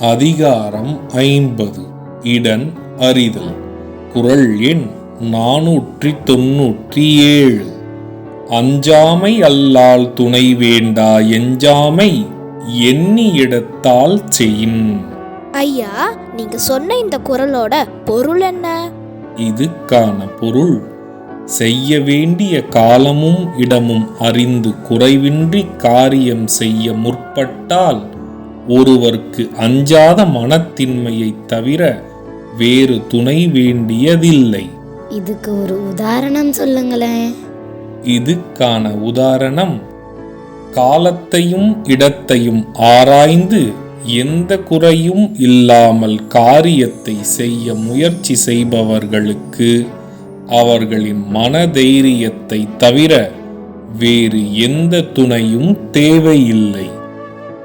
அதிகாரம் ஐம்பது. இடன் அறிதல். குரல் எண் நானூற்றி தொன்னூற்றி ஏழு அஞ்சாமை அல்லால் துணை வேண்டா எஞ்சாமை எண்ணி இடத்தால் செயின். ஐயா நீங்க சொன்ன இந்த குரலோட பொருள் என்ன? இதுக்கான பொருள். செய்ய வேண்டிய காலமும் இடமும் அறிந்து குறைவின்றி காரியம் செய்ய முற்பட்டால் ஒருவர்க்கு அஞ்சாத மனத்தின்மையைத் தவிர வேறு துணை வேண்டியதில்லை. இதுக்கு ஒரு உதாரணம் சொல்லுங்களேன். இதுக்கான உதாரணம் காலத்தையும் இடத்தையும் ஆராய்ந்து எந்த குறையும் இல்லாமல் காரியத்தை செய்ய முயற்சி செய்பவர்களுக்கு அவர்களின் மனதைரியத்தை தவிர வேறு எந்த துணையும் தேவையில்லை.